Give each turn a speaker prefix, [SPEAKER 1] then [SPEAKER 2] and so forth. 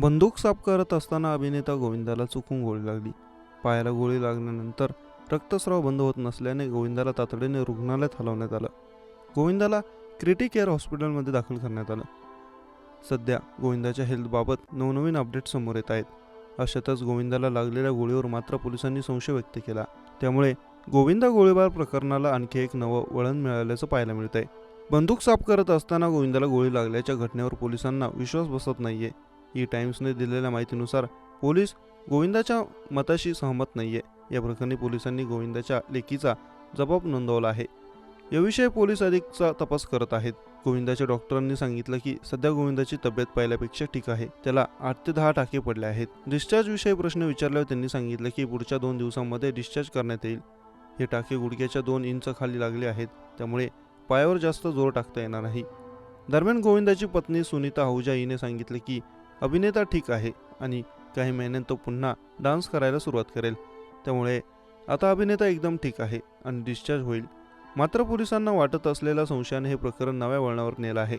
[SPEAKER 1] बंदूक साफ करत असताना अभिनेता गोविंदाला चुकून गोळी लागली. पायाला गोळी लागल्यानंतर रक्तस्राव बंद होत नसल्याने गोविंदाला तातडीने रुग्णालयात हलवण्यात आलं. गोविंदाला क्रिटी केअर हॉस्पिटलमध्ये दाखल करण्यात आलं. सध्या गोविंदाच्या हेल्थबाबत नवनवीन अपडेट समोर येत आहेत. अशातच गोविंदाला लागलेल्या गोळीवर मात्र पोलिसांनी संशय व्यक्त केला. त्यामुळे गोविंदा गोळीबार प्रकरणाला आणखी एक नवं वळण मिळाल्याचं पाहायला मिळतंय. बंदूक साफ करत असताना गोविंदाला गोळी लागल्याच्या घटनेवर पोलिसांना विश्वास बसत नाहीये. ई टाइम्सने दिलेल्या माहितीनुसार पोलीस गोविंदाच्या मताशी सहमत नाही आहे या प्रकरणी पोलिसांनी गोविंदाच्या लेकीचा जबाब नोंदवला आहे. याविषयी पोलीस अधिकचा तपास करत आहेत. गोविंदाच्या डॉक्टरांनी सांगितलं की सध्या गोविंदाची तब्येत पहिल्यापेक्षा ठीक आहे. त्याला आठ ते दहा टाके पडले आहेत. डिस्चार्जविषयी प्रश्न विचारल्यावर त्यांनी सांगितलं की पुढच्या दोन दिवसांमध्ये डिस्चार्ज करण्यात येईल. हे टाके गुडघ्याच्या दोन इंच खाली लागले आहेत. त्यामुळे पायावर जास्त जोर टाकता येणार नाही. दरम्यान गोविंदाची पत्नी सुनीता आहुजा हिने सांगितले की अभिनेता ठीक आहे आणि काही महिन्यात तो पुन्हा डान्स करायला सुरुवात करेल. त्यामुळे आता अभिनेता एकदम ठीक आहे आणि डिस्चार्ज होईल. मात्र पोलिसांना वाटत असलेल्या संशयाने हे प्रकरण नव्या वळणावर नेलं आहे.